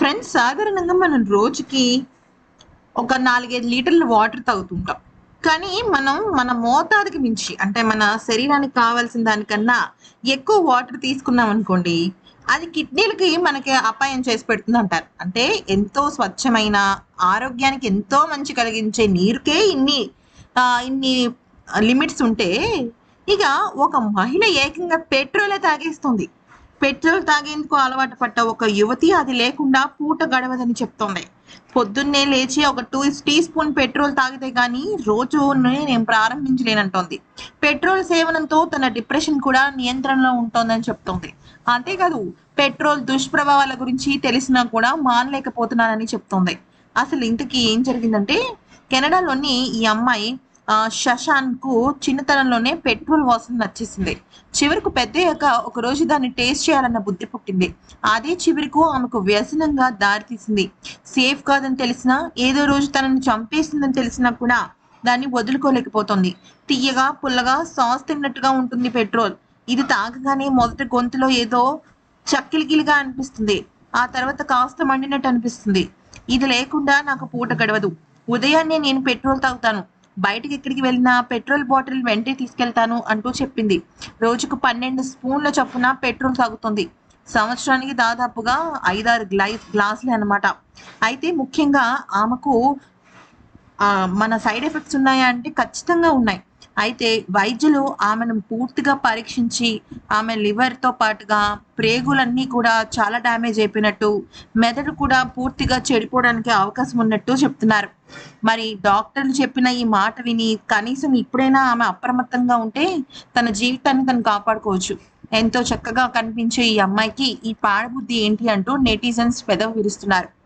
Friends సాధారణంగా మనం రోజుకి ఒక నాలుగైదు లీటర్ల వాటర్ తాగుతుంటాం. కానీ మనం మన మోతాదుకి మించి అంటే మన శరీరానికి కావాల్సిన దానికన్నా ఎక్కువ వాటర్ తీసుకున్నాం అనుకోండి అది కిడ్నీలకి మనకి అపాయం చేసి పెడుతుంది అంటారు. అంటే ఎంతో స్వచ్ఛమైన ఆరోగ్యానికి ఎంతో మంచి కలిగించే నీరుకే ఇన్ని ఇన్ని లిమిట్స్ ఉంటే ఇక ఒక మహిళ ఏకంగా పెట్రోలే తాగేస్తుంది. పెట్రోల్ తాగేందుకు అలవాటు పడ్డ ఒక యువతి అది లేకుండా పూట గడవదని చెప్తోంది. పొద్దున్నే లేచి ఒక టూ టీ స్పూన్ పెట్రోల్ తాగితే గానీ రోజు నేను ప్రారంభించలేనంటోంది. పెట్రోల్ సేవనంతో తన డిప్రెషన్ కూడా నియంత్రణలో ఉంటోందని చెప్తోంది. అంతేకాదు పెట్రోల్ దుష్ప్రభావాల గురించి తెలిసినా కూడా మానలేకపోతున్నానని చెప్తోంది. అసలు ఇంతకీ ఏం జరిగిందంటే కెనడాలోని ఈ అమ్మాయి ఆ, కు చిన్నతనంలోనే పెట్రోల్ వాసన నచ్చేసింది. చివరకు పెద్దయ్యాక ఒక రోజు దాన్ని టేస్ట్ చేయాలన్న బుద్ధి పుట్టింది. అదే చివరకు ఆమెకు వ్యసనంగా దారితీసింది సేఫ్ కాదని తెలిసినా ఏదో రోజు తనని చంపేసిందని తెలిసినా కూడా దాన్ని వదులుకోలేకపోతుంది. తీయగా పుల్లగా సాస్ తిన్నట్టుగా ఉంటుంది పెట్రోల్. ఇది తాగగానే మొదట గొంతులో ఏదో చక్కిలిగిలిగా అనిపిస్తుంది. ఆ తర్వాత కాస్త మండినట్టు అనిపిస్తుంది. ఇది లేకుండా నాకు పూట గడవదు. ఉదయాన్నే నేను పెట్రోల్ తాగుతాను. బయటకి ఎక్కడికి వెళ్ళినా పెట్రోల్ బాటిల్ వెంటే తీసుకెళ్తాను అంటూ చెప్పింది. రోజుకు పన్నెండు స్పూన్ల చొప్పున పెట్రోల్ తాగుతుంది. సంవత్సరానికి దాదాపుగా ఐదారు గ్లై గ్లాసులే అనమాట అయితే ముఖ్యంగా ఆమెకు మన సైడ్ ఎఫెక్ట్స్ ఉన్నాయా అంటే ఖచ్చితంగా ఉన్నాయి. అయితే వైద్యులు ఆమెను పూర్తిగా పరీక్షించి ఆమె లివర్తో పాటుగా ప్రేగులన్నీ కూడా చాలా డ్యామేజ్ అయిపోయినట్టు మెదడు కూడా పూర్తిగా చెడిపోవడానికి అవకాశం ఉన్నట్టు చెప్తున్నారు. మరి డాక్టర్లు చెప్పిన ఈ మాట విని కనీసం ఇప్పుడైనా ఆమె అప్రమత్తంగా ఉంటే తన జీవితాన్ని తను కాపాడుకోవచ్చు. ఎంతో చక్కగా కనిపించే ఈ అమ్మాయికి ఈ పాడబుద్ధి ఏంటి అంటూ నెటిజన్స్ పెదవి విరుస్తున్నారు.